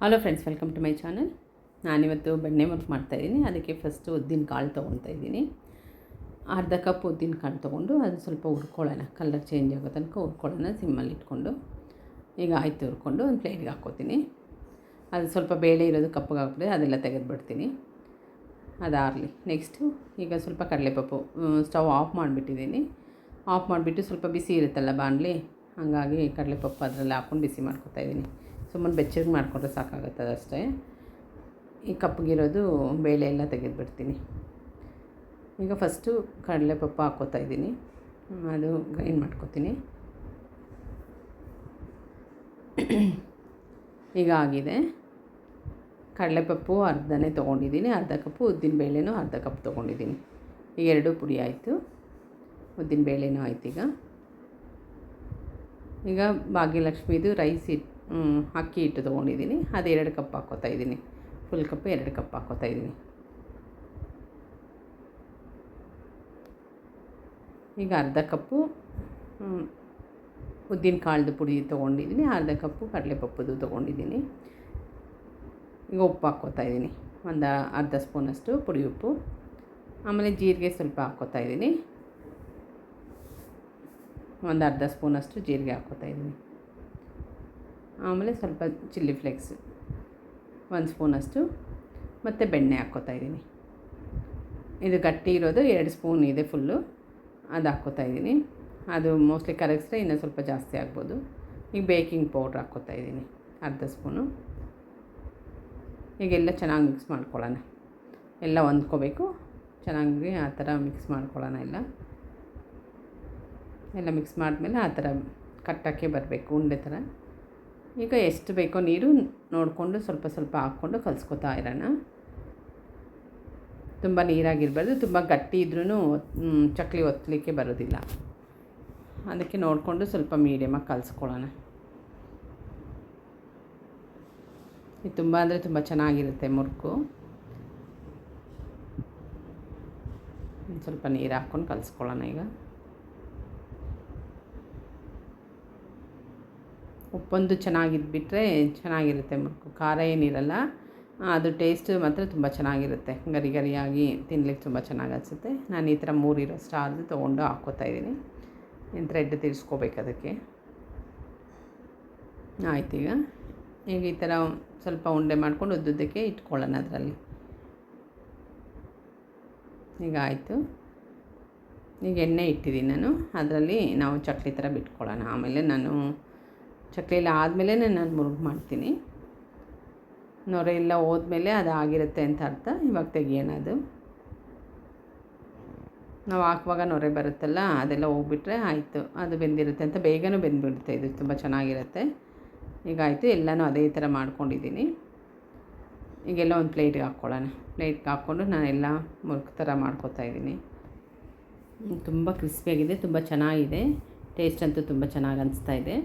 Hello friends welcome to my channel ನಾನಿವತ್ತು ಬೆಣ್ಣೆ work ಮಾಡ್ತಾಯಿದ್ದೀನಿ ಅದಕ್ಕೆ ಫಸ್ಟು ಉದ್ದಿನ ಕಾಳು ತೊಗೊಳ್ತಾ ಇದ್ದೀನಿ. ಅರ್ಧ ಕಪ್ ಉದ್ದಿನ ಕಾಳು ತೊಗೊಂಡು ಅದು ಸ್ವಲ್ಪ ಹುರ್ಕೊಳ್ಳೋಣ. ಕಲರ್ ಚೇಂಜ್ ಆಗೋ ತನಕ ಹುರ್ಕೊಳ್ಳೋಣ ಸಿಮ್ಮಲ್ಲಿ ಇಟ್ಕೊಂಡು. ಈಗ ಆಯ್ತು ಹುರ್ಕೊಂಡು ಒಂದು ಪ್ಲೇಟ್ಗೆ ಹಾಕ್ಕೋತೀನಿ ಅದು ಸ್ವಲ್ಪ ಬೇಳೆ ಇರೋದು ಕಪ್ಪಗೆ ಹಾಕ್ಬಿಟ್ಟು ಅದೆಲ್ಲ ತೆಗೆದುಬಿಡ್ತೀನಿ. ಅದಾರಲಿ. ನೆಕ್ಸ್ಟು ಈಗ ಸ್ವಲ್ಪ ಕಡಲೆಪಪ್ಪು ಸ್ಟವ್ ಆಫ್ ಮಾಡಿಬಿಟ್ಟಿದ್ದೀನಿ. ಆಫ್ ಮಾಡಿಬಿಟ್ಟು ಸ್ವಲ್ಪ ಬಿಸಿ ಇರುತ್ತಲ್ಲ ಬಾಣಲಿ, ಹಾಗಾಗಿ ಕಡಲೆಪಪ್ಪು ಅದರಲ್ಲಿ ಹಾಕ್ಕೊಂಡು ಬಿಸಿ ಮಾಡ್ಕೊತಾ ಇದ್ದೀನಿ. ಸುಮ್ಮನೆ ಬೆಚ್ಚಗೆ ಮಾಡಿಕೊಂಡ್ರೆ ಸಾಕಾಗುತ್ತೆ ಅಷ್ಟೇ. ಈ ಕಪ್ಪಗಿರೋದು ಬೇಳೆ ಎಲ್ಲ ತೆಗೆದುಬಿಡ್ತೀನಿ. ಈಗ ಫಸ್ಟು ಕಡಲೆಪಪ್ಪು ಹಾಕ್ಕೋತಾ ಇದ್ದೀನಿ. ಅದು ಗ್ರೈಂಡ್ ಮಾಡ್ಕೋತೀನಿ. ಈಗ ಆಗಿದೆ. ಕಡಲೆಪಪ್ಪು ಅರ್ಧನೇ ತೊಗೊಂಡಿದ್ದೀನಿ. ಅರ್ಧ ಕಪ್ಪು ಉದ್ದಿನ ಬೇಳೆನೂ ಅರ್ಧ ಕಪ್ ತೊಗೊಂಡಿದ್ದೀನಿ. ಈಗ ಎರಡೂ ಪುಡಿ ಆಯಿತು. ಉದ್ದಿನ ಬೇಳೆನೂ ಆಯ್ತು ಈಗ. ಈಗ ಭಾಗ್ಯಲಕ್ಷ್ಮಿದು ರೈಸ್ ಇಟ್ಟು ಅಕ್ಕಿ ಹಿಟ್ಟು ತೊಗೊಂಡಿದ್ದೀನಿ. ಅದು ಎರಡು ಕಪ್ ಹಾಕ್ಕೋತಾ ಇದ್ದೀನಿ. ಫುಲ್ ಕಪ್ ಎರಡು ಕಪ್ ಹಾಕ್ಕೋತಾ ಇದ್ದೀನಿ. ಈಗ ಅರ್ಧ ಕಪ್ಪು ಉದ್ದಿನ ಕಾಳ್ದು ಪುಡಿ ತೊಗೊಂಡಿದ್ದೀನಿ. ಅರ್ಧ ಕಪ್ಪು ಕಡಲೆಪಪ್ಪದು ತೊಗೊಂಡಿದ್ದೀನಿ. ಈಗ ಉಪ್ಪು ಹಾಕ್ಕೋತಾ ಇದ್ದೀನಿ. ಒಂದು ಅರ್ಧ ಸ್ಪೂನಷ್ಟು ಪುಡಿ ಉಪ್ಪು. ಆಮೇಲೆ ಜೀರಿಗೆ ಸ್ವಲ್ಪ ಹಾಕ್ಕೋತಾ ಇದ್ದೀನಿ. ಒಂದು ಅರ್ಧ ಸ್ಪೂನಷ್ಟು ಜೀರಿಗೆ ಹಾಕ್ಕೋತಾ ಇದ್ದೀನಿ. ಆಮೇಲೆ ಸ್ವಲ್ಪ ಚಿಲ್ಲಿ ಫ್ಲೇಕ್ಸ್, ಒಂದು ಸ್ಪೂನಷ್ಟು ಮತ್ತು ಬೆಣ್ಣೆ ಹಾಕ್ಕೋತಾ ಇದ್ದೀನಿ. ಇದು ಗಟ್ಟಿ ಇರೋದು, ಎರಡು ಸ್ಪೂನ್ ಇದೆ ಫುಲ್ಲು, ಅದು ಹಾಕ್ಕೋತಾ ಇದ್ದೀನಿ. ಅದು ಮೋಸ್ಟ್ಲಿ ಕರಗಿಸಿದ್ರೆ ಇನ್ನೂ ಸ್ವಲ್ಪ ಜಾಸ್ತಿ ಆಗ್ಬೋದು. ಈಗ ಬೇಕಿಂಗ್ ಪೌಡ್ರ್ ಹಾಕ್ಕೋತಾ ಇದ್ದೀನಿ, ಅರ್ಧ ಸ್ಪೂನು. ಈಗೆಲ್ಲ ಚೆನ್ನಾಗಿ ಮಿಕ್ಸ್ ಮಾಡ್ಕೊಳ್ಳೋಣ. ಎಲ್ಲ ಹೊಂದ್ಕೋಬೇಕು. ಚೆನ್ನಾಗಿ ಆ ಥರ ಮಿಕ್ಸ್ ಮಾಡ್ಕೊಳ್ಳೋಣ ಎಲ್ಲ. ಎಲ್ಲ ಮಿಕ್ಸ್ ಮಾಡಿದ್ಮೇಲೆ ಆ ಥರ ಕಟ್ಟಕ್ಕೆ ಬರಬೇಕು, ಉಂಡೆ ಥರ. ಈಗ ಎಷ್ಟು ಬೇಕೋ ನೀರು ನೋಡಿಕೊಂಡು ಸ್ವಲ್ಪ ಸ್ವಲ್ಪ ಹಾಕ್ಕೊಂಡು ಕಲಿಸ್ಕೊತಾ ಇರೋಣ. ತುಂಬ ನೀರಾಗಿರಬಾರ್ದು, ತುಂಬ ಗಟ್ಟಿ ಇದ್ರೂ ಚಕ್ಲಿ ಒತ್ತಲಿಕ್ಕೆ ಬರೋದಿಲ್ಲ. ಅದಕ್ಕೆ ನೋಡಿಕೊಂಡು ಸ್ವಲ್ಪ ಮೀಡಿಯಮಾಗಿ ಕಲಿಸ್ಕೊಳ್ಳೋಣ. ಇದು ತುಂಬ ಅಂದರೆ ತುಂಬ ಚೆನ್ನಾಗಿರುತ್ತೆ ಮುರುಕು. ಸ್ವಲ್ಪ ನೀರು ಹಾಕ್ಕೊಂಡು ಕಲಿಸ್ಕೊಳ್ಳೋಣ ಈಗ. ಉಪ್ಪೊಂದು ಚೆನ್ನಾಗಿದ್ಬಿಟ್ರೆ ಚೆನ್ನಾಗಿರುತ್ತೆ ಮುರುಕು ಖಾರ ಏನಿರಲ್ಲ, ಅದು ಟೇಸ್ಟ್ ಮಾತ್ರ ತುಂಬ ಚೆನ್ನಾಗಿರುತ್ತೆ. ಗರಿ ಗರಿಯಾಗಿ ತಿನ್ಲಿಕ್ಕೆ ತುಂಬ ಚೆನ್ನಾಗಿ ಅನಿಸುತ್ತೆ. ನಾನು ಈ ಥರ ಮೂರಿರೋ ಸ್ಟಾರ್ದು ತೊಗೊಂಡು ಹಾಕ್ಕೋತಾ ಇದ್ದೀನಿ. ಇನ್ನು ಥ್ರೆಡ್ ತಿರ್ಸ್ಕೋಬೇಕು ಅದಕ್ಕೆ. ಆಯ್ತು ಈಗ. ಈಗ ಈ ಥರ ಸ್ವಲ್ಪ ಉಂಡೆ ಮಾಡ್ಕೊಂಡು ಉದ್ದುದ್ದಕ್ಕೆ ಇಟ್ಕೊಳ್ಳೋಣ ಅದರಲ್ಲಿ. ಈಗ ಆಯಿತು. ಈಗ ಎಣ್ಣೆ ಇಟ್ಟಿದ್ದೀನಿ ನಾನು. ಅದರಲ್ಲಿ ನಾವು ಚಕ್ಲಿ ಥರ ಬಿಟ್ಕೊಳ್ಳೋಣ. ಆಮೇಲೆ ನಾನು ಚಕ್ಲಿ ಎಲ್ಲ ಆದಮೇಲೆ ನಾನು ಮುರುಗು ಮಾಡ್ತೀನಿ. ನೊರೆ ಎಲ್ಲ ಹೋದ್ಮೇಲೆ ಅದು ಆಗಿರುತ್ತೆ ಅಂತ ಅರ್ಥ. ಇವಾಗ ತೆಗಿಯೋಣ ಅದು ನಾವು ಹಾಕುವಾಗ ನೊರೆ ಬರುತ್ತಲ್ಲ, ಅದೆಲ್ಲ ಹೋಗ್ಬಿಟ್ರೆ ಆಯಿತು. ಅದು ಬೆಂದಿರುತ್ತೆ ಅಂತ ಬೇಗನೂ ಬೆಂದ್ಬಿಡುತ್ತೆ. ಇದು ತುಂಬ ಚೆನ್ನಾಗಿರುತ್ತೆ. ಈಗ ಆಯಿತು, ಎಲ್ಲನೂ ಅದೇ ಥರ ಮಾಡ್ಕೊಂಡಿದ್ದೀನಿ. ಈಗೆಲ್ಲ ಒಂದು ಪ್ಲೇಟ್ಗೆ ಹಾಕ್ಕೊಳ್ಳೋಣ. ಪ್ಲೇಟ್ಗೆ ಹಾಕ್ಕೊಂಡು ನಾನೆಲ್ಲ ಮುರುಕ್ ಥರ ಮಾಡ್ಕೊತಾ ಇದ್ದೀನಿ. ತುಂಬ ಕ್ರಿಸ್ಪಿಯಾಗಿದೆ, ತುಂಬ ಚೆನ್ನಾಗಿದೆ. ಟೇಸ್ಟ್ ಅಂತೂ ತುಂಬ ಚೆನ್ನಾಗಿ ಅನಿಸ್ತಾ ಇದೆ.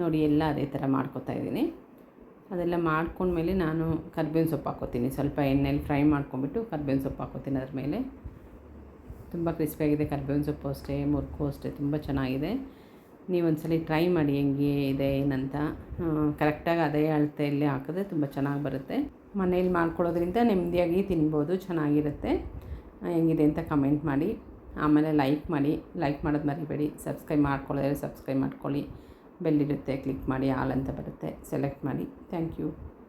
ನೋಡಿ, ಎಲ್ಲ ಅದೇ ಥರ ಮಾಡ್ಕೊತಾ ಇದ್ದೀನಿ. ಅದೆಲ್ಲ ಮಾಡ್ಕೊಂಡ್ಮೇಲೆ ನಾನು ಕರ್ಬೇವಿನ ಸೊಪ್ಪು ಹಾಕೋತೀನಿ ಸ್ವಲ್ಪ ಎಣ್ಣೆಲಿ ಫ್ರೈ ಮಾಡ್ಕೊಂಬಿಟ್ಟು ಕರ್ಬೇವಿನ ಸೊಪ್ಪು ಹಾಕೋತೀನಿ ಅದ್ರ ಮೇಲೆ. ತುಂಬ ಕ್ರಿಸ್ಪಿಯಾಗಿದೆ ಕರ್ಬೇವಿನ ಸೊಪ್ಪು ಅಷ್ಟೇ, ಮುರ್ಕು ಅಷ್ಟೇ, ತುಂಬ ಚೆನ್ನಾಗಿದೆ. ನೀವು ಒಂದ್ಸಲ ಟ್ರೈ ಮಾಡಿ, ಹೆಂಗೆ ಇದೆ, ಏನಂತ. ಕರೆಕ್ಟಾಗಿ ಅದೇ ಅಳತೆಯಲ್ಲಿ ಹಾಕಿದ್ರೆ ತುಂಬ ಚೆನ್ನಾಗಿ ಬರುತ್ತೆ. ಮನೇಲಿ ಮಾಡ್ಕೊಳ್ಳೋದ್ರಿಂದ ನೆಮ್ಮದಿಯಾಗಿ ತಿನ್ಬೋದು, ಚೆನ್ನಾಗಿರುತ್ತೆ. ಹೆಂಗಿದೆ ಅಂತ ಕಮೆಂಟ್ ಮಾಡಿ. ಆಮೇಲೆ ಲೈಕ್ ಮಾಡಿ. ಲೈಕ್ ಮಾಡೋದು ಮರಿಬೇಡಿ. ಸಬ್ಸ್ಕ್ರೈಬ್ ಮಾಡ್ಕೊಳ್ಳೋದ್ರೆ ಸಬ್ಸ್ಕ್ರೈಬ್ ಮಾಡ್ಕೊಳ್ಳಿ. ಬೆಲ್ಲಿರುತ್ತೆ ಕ್ಲಿಕ್ ಮಾಡಿ ಆಲ್ ಅಂತ ಬರುತ್ತೆ. ಸೆಲೆಕ್ಟ್ ಮಾಡಿ. Thank you.